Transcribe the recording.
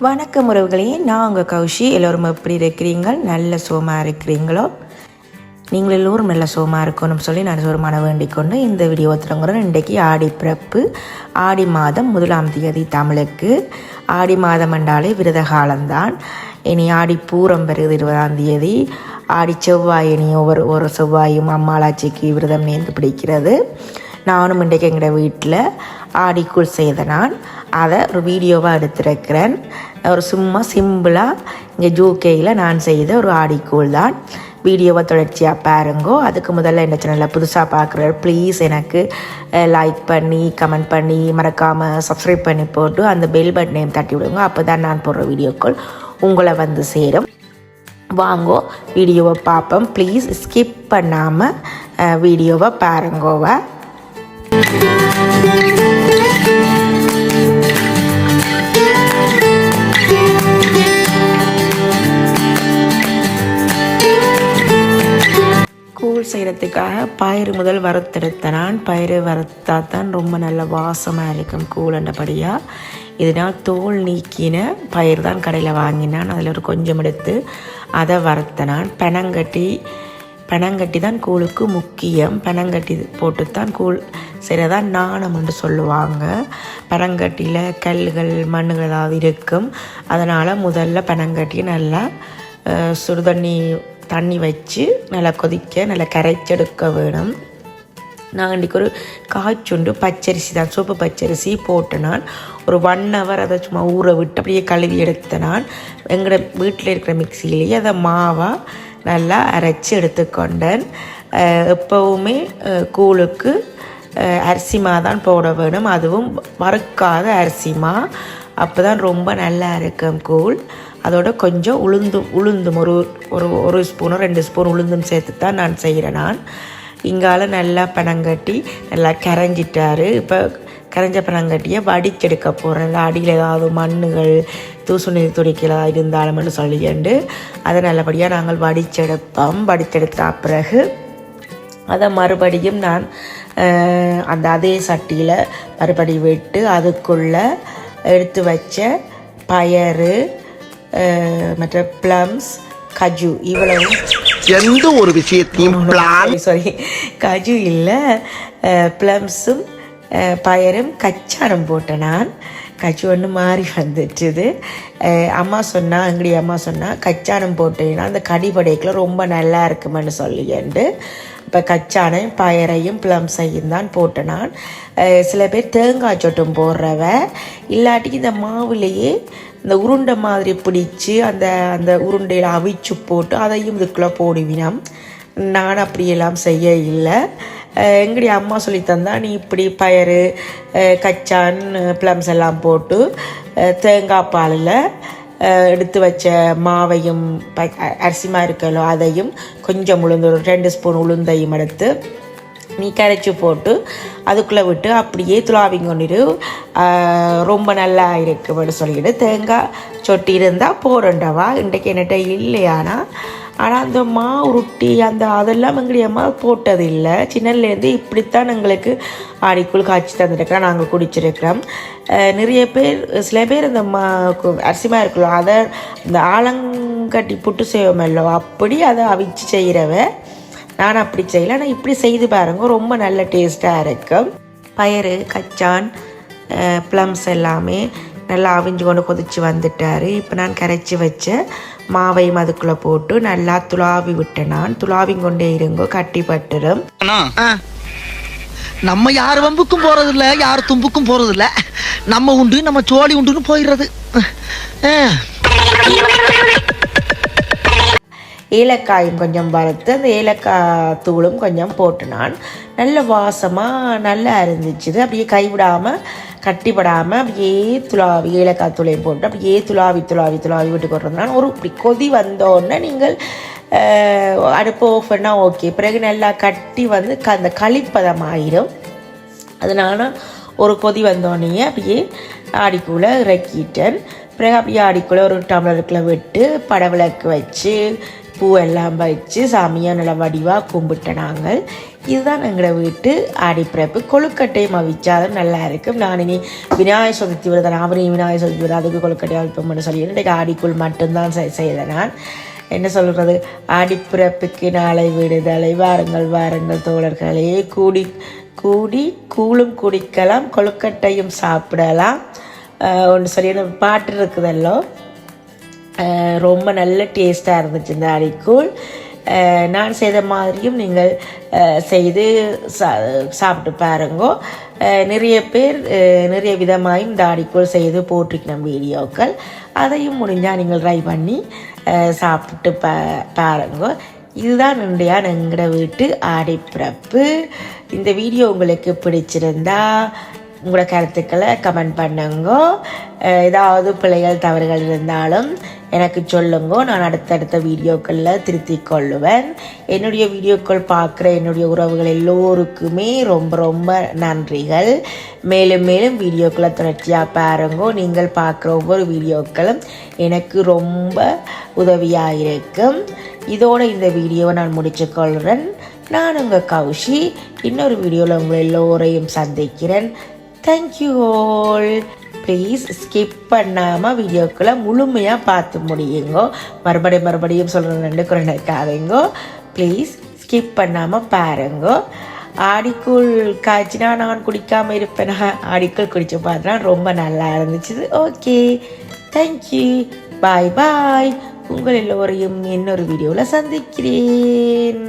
வணக்கம் உறவுகளே நான் உங்கள் கௌஷி. எல்லோரும் எப்படி இருக்கிறீங்க நல்ல சுகமாக இருக்கிறீங்களோ? நீங்கள் எல்லோரும் நல்ல சுகமாக இருக்கணும்னு சொல்லி நான் ஒரு மன வேண்டிக்கொண்டு இந்த வீடியோ தொடங்குறேன் இன்றைக்கு ஆடி பிறப்பு ஆடி மாதம் முதலாம் தேதி தமிழுக்கு. ஆடி மாதம் என்றாலே விரத காலம்தான். இனி ஆடி பூரம் வருது இருபதாம் தேதி. ஆடி செவ்வாய் இனி ஒவ்வொரு ஒரு செவ்வாயும் அம்மாளாச்சிக்கு விரதம் நேர்ந்து பிடிக்கிறது. நானும் இன்றைக்கு எங்களோட வீட்டில் ஆடிக்குள் செய்த நான். அதை ஒரு வீடியோவாக எடுத்திருக்கிறேன். ஒரு சும்மா சிம்பிளாக இங்கே ஜூகேயில் நான் செய்த ஒரு ஆடிக்கூழ் தான். வீடியோவை தொடர்ச்சியாக பாருங்கோ. அதுக்கு முதல்ல இந்த சேனலில் புதுசாக பார்க்குற ப்ளீஸ் எனக்கு லைக் பண்ணி கமெண்ட் பண்ணி மறக்காமல் சப்ஸ்கிரைப் பண்ணி போட்டு அந்த பெல் பட்டனையும் தட்டி விடுங்க. அப்போ தான் நான் போடுற வீடியோக்கள் உங்களை வந்து சேரும். வாங்கோ வீடியோவை பார்ப்போம். ப்ளீஸ் ஸ்கிப் பண்ணாமல் வீடியோவை பாருங்கோவை. கூழ் செய்கிறதுக்காக பயிறு முதல் வறுத்தெடுத்த நான். பயிறு வறுத்தா தான் ரொம்ப நல்ல வாசமாக இருக்கும் கூழண்டபடியாக இதனால் தோல் நீக்கின பயிர் தான் கடையில் வாங்கினான். அதில் ஒரு கொஞ்சம் எடுத்து அதை வறுத்த நான். பெனங்கட்டி பனங்கட்டி தான் கூழுக்கு முக்கியம். பனங்கட்டி போட்டு தான் கூழ் செய்கிறதா நாணம் என்று சொல்லுவாங்க. பனங்கட்டியில் கல்கள் மண்ணுகள் ஏதாவது இருக்கும். அதனால் முதல்ல பனங்கட்டியை நல்லா சுடுதண்ணி தண்ணி வச்சு நல்லா கொதிக்க நல்லா கரைச்செடுக்க வேணும். நான் அன்றைக்கி ஒரு காய்ச்சுண்டு பச்சரிசி தான். சோப்பு பச்சரிசி போட்டு நான் ஒரு ஒன் ஹவர் அதை சும்மா ஊற விட்டு அப்படியே கழுவி எடுத்த நான் எங்களோட வீட்டில் இருக்கிற மிக்சியிலேயே அதை மாவாக நல்லா அரைச்சி எடுத்துக்கொண்டேன். எப்போவுமே கூழுக்கு அரிசிமா தான் போட வேணும். அதுவும் வறுக்காத அரிசிமா அப்போ தான் ரொம்ப நல்லா இருக்கும் கூழ். அதோட கொஞ்சம் உளுந்தும் உளுந்தும் ஒரு ஒரு ஒரு ஸ்பூனோ ரெண்டு ஸ்பூன் உளுந்தும் சேர்த்து தான் நான் செய்கிறேன் நான். இங்கால நல்லா பனங்கட்டி நல்லா கரைஞ்சிட்டாரு. இப்போ கரைஞ்ச பனங்கட்டியை வடிச்செடுக்க போகிறேன் அடியில் ஏதாவது மண்ணுகள் தூசு நீர் துடிக்கலா இருந்தாலும்னு சொல்லிட்டு அதை நல்லபடியாக நாங்கள் வடிச்செடுப்போம் வடிச்செடுத்த பிறகு அதை மறுபடியும் நான் அந்த அதே சட்டியில் மறுபடி விட்டு அதுக்குள்ளே எடுத்து வச்ச பயறு மற்ற ப்ளம்ஸ் கஜு இவ்வளவும். எந்த ஒரு விஷயத்தையும் சாரி கஜு இல்லை ப்ளம்ஸும் பயரும் கச்சாரம் போட்டேன் நான் கச்சு ஒன்று மாறி வந்துட்டுது அம்மா சொன்னால் எங்கடி அம்மா சொன்னால் கச்சானம் போட்டேன்னா அந்த கடிபடைக்குள்ள ரொம்ப நல்லா இருக்குமென்னு சொல்லிண்டு இப்போ கச்சானையும் பயரையும் ப்ளம்ஸையும் தான் போட்டேன் நான் சில பேர் தேங்காய் சொட்டும் போடுறவ இல்லாட்டிக்கு இந்த மாவுலேயே இந்த உருண்டை மாதிரி பிடிச்சி அந்த அந்த உருண்டையில் அவிச்சு போட்டு அதையும் இதுக்குள்ளே போடுவினம் நான் அப்படியெல்லாம் செய்ய இல்லை எங்கடி அம்மா சொல்லி தந்தா நீ இப்படி பயறு கச்சான் ப்ளம்ஸ் எல்லாம் போட்டு தேங்காய் பாலில் எடுத்து வச்ச மாவையும் ப- அரிசிமா இருக்கலோ அதையும் கொஞ்சம் உளுந்து ஒரு ரெண்டு ஸ்பூன் உளுந்தையும் எடுத்து நீ கரைச்சி போட்டு அதுக்குள்ளே விட்டு அப்படியே துளாவிங் கொண்டு ரொம்ப நல்லா இருக்குன்னு சொல்லிட்டு தேங்காய் சொட்டி இருந்தால் போறண்டவா இன்றைக்கு என்கிட்ட இல்லையானா? ஆனால் அந்த மா உருட்டி அந்த அதெல்லாம் எங்களுடைய அம்மா போட்டது இல்லை சின்னலேருந்து இப்படித்தான் எங்களுக்கு ஆடிக்குள் காய்ச்சி தந்துருக்கிறோம். நாங்கள் குடிச்சிருக்கிறோம். நிறைய பேர் சில பேர் இந்த மா அரிசிமா இருக்குல்ல அதை இந்த ஆலங்கட்டி புட்டு செய்வோமல்லோ அப்படி அதை அவிச்சு செய்கிறவ நான் அப்படி செய்யலை. ஆனால் இப்படி செய்து பாருங்க ரொம்ப நல்ல டேஸ்ட்டாக இருக்கும். பயறு கச்சான் ப்ளம்ஸ் எல்லாமே நல்லா அவிஞ்சு கொண்டு கொதிச்சு வந்துட்டாரு. இப்போ நான் கரைச்சி வச்ச மாவையும் அதுக்குள்ளே போட்டு நல்லா துளாவி விட்டேன் நான். துளாவி கொண்டே இருங்கோ கட்டி பட்டுடும் நம்ம யார் வம்புக்கும் போறது இல்ல யார் தும்புக்கும் போறது இல்ல நம்ம உண்டு நம்ம சோழி உண்டுன்னு போயிடுறது. ஏலக்காயும் கொஞ்சம் வறுத்து அந்த ஏலக்காய் தூளும் கொஞ்சம் போட்டு நான். நல்ல வாசமாக நல்லா இருந்துச்சு. அப்படியே கைவிடாமல் கட்டிப்படாமல் அப்படியே துளாவி ஏலக்காய் தூளையும் போட்டு அப்படியே துளாவி துளாவி துளாவி விட்டு போடுறதுனால ஒரு இப்படி கொதி வந்தோடனே நீங்கள் அடுப்பு ஆஃப் பண்ணால் ஓகே பிறகு நல்லா கட்டி வந்து க அந்த களிப்பதம் ஆயிரும் அதனால ஒரு கொதி வந்தோடனே அப்படியே ஆடிக்குள்ளே இறக்கிட்டேன். பிறகு அப்படியே ஆடிக்குள்ளே ஒரு டம்ளருக்குள்ளே விட்டு படவிளக்கு வச்சு பூவெல்லாம் வச்சு சாமியாக நல்லா வடிவாக கும்பிட்ட நாங்கள். இதுதான் எங்களோட வீட்டு ஆடிப்பிறப்பு கொழுக்கட்டையும் அவிச்சாலும் நல்லா இருக்கும். நான் இனி விநாயகர் சதுர்த்தி விரதம் அவரையும் விநாயகர் சதுர்த்தி விரதம் அதுக்கு கொழுக்கட்டை அவிப்போம்னு சொல்லி இன்றைக்கு ஆடிக்குள் மட்டும்தான் செய்- செய்தேன் நான். என்ன சொல்கிறது ஆடிப்பிறப்புக்கு நாளை விடுதலை. வாருங்கள் வாருங்கள் தோழர்களே. கூடி கூடி கூழும் குடிக்கலாம் கொழுக்கட்டையும் சாப்பிடலாம். ஒன்று சரியான பாட்டு இருக்குதல்லோ? ரொம்ப நல்ல டேஸ்ட்டாக இருந்துச்சு இந்த அடிக்கூழ் நான் செய்த மாதிரியும் நீங்கள் செய்து சா சாப்பிட்டு பாருங்கோ. நிறைய பேர் நிறைய விதமாயும் இந்த செய்து போட்டிருக்கணும் வீடியோக்கள். அதையும் முடிஞ்சால் நீங்கள் ட்ரை பண்ணி சாப்பிட்டு பா பாருங்கோ. இதுதான் இன்றையா எங்களோட வீட்டு ஆடைப்பிறப்பு இந்த வீடியோ உங்களுக்கு பிடிச்சிருந்தா உங்களோட கருத்துக்களை கமெண்ட் பண்ணுங்க. ஏதாவது பிள்ளைகள் தவறுகள் இருந்தாலும் எனக்கு சொல்லுங்க. நான் அடுத்தடுத்த வீடியோக்களில் திருத்தி கொள்ளுவேன். என்னுடைய வீடியோக்கள் பார்க்குற என்னுடைய உறவுகள் எல்லோருக்குமே ரொம்ப ரொம்ப நன்றிகள். மேலும் மேலும் வீடியோக்களை தொடர்ச்சியாக பாருங்க. நீங்கள் பார்க்குற ஒவ்வொரு வீடியோக்களும் எனக்கு ரொம்ப உதவியாக இருக்கும். இதோட இந்த வீடியோவை நான் முடிச்சுக்கொள்கிறேன் நான் உங்கள் கௌஷி. இன்னொரு வீடியோவில் உங்கள் எல்லோரையும் சந்திக்கிறேன். தேங்க்யூ ஆல் ப்ளீஸ் ஸ்கிப் பண்ணாமல் வீடியோக்களை முழுமையாக பார்த்து முடியுங்கோ. மறுபடியும் மறுபடியும் சொல்கிறேன் குறைக்காதீங்கோ ப்ளீஸ் ஸ்கிப் பண்ணாமல் பாருங்கோ. ஆடிக்குள் காய்ச்சினா நான் குடிக்காமல் இருப்பேன்? ஆடிக்குள் குடிச்சு பார்த்தா ரொம்ப நல்லா இருந்துச்சு ஓகே தேங்க்யூ பாய் பாய் உங்கள் எல்லோரையும் இன்னொரு வீடியோவில் சந்திக்கிறேன்.